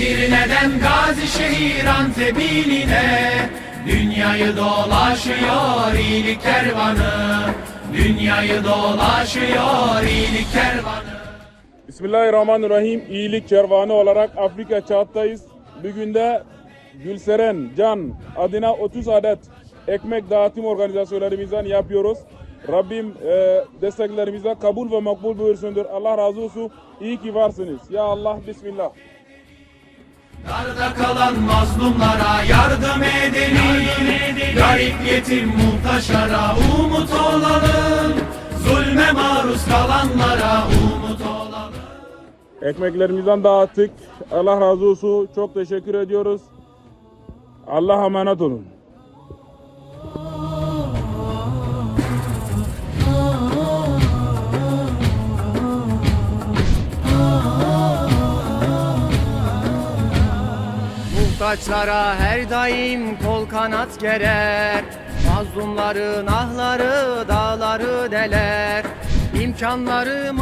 Edirne'den Gazi şehir Antep'iline Dünyayı dolaşıyor iyilik kervanı Dünyayı dolaşıyor iyilik kervanı Bismillahirrahmanirrahim. İyilik kervanı olarak Afrika çağıttayız. Bugün de Gülseren Can adına 30 adet ekmek dağıtım organizasyonlarımızdan yapıyoruz. Rabbim e, desteklerimize kabul ve makbul buyursundur. Allah razı olsun. İyi ki varsınız. Ya Allah Bismillah. Darda kalan mazlumlara yardım edelim Garip yetim muhtaçlara umut olalım Zulme maruz kalanlara umut olalım Ekmeklerimizden dağıttık. Allah razı olsun. Çok teşekkür ediyoruz. Allah'a emanet olun. Muhtaçlara her daim kol kanat gerer. Mazlumların ahları dağları deler. İmkanları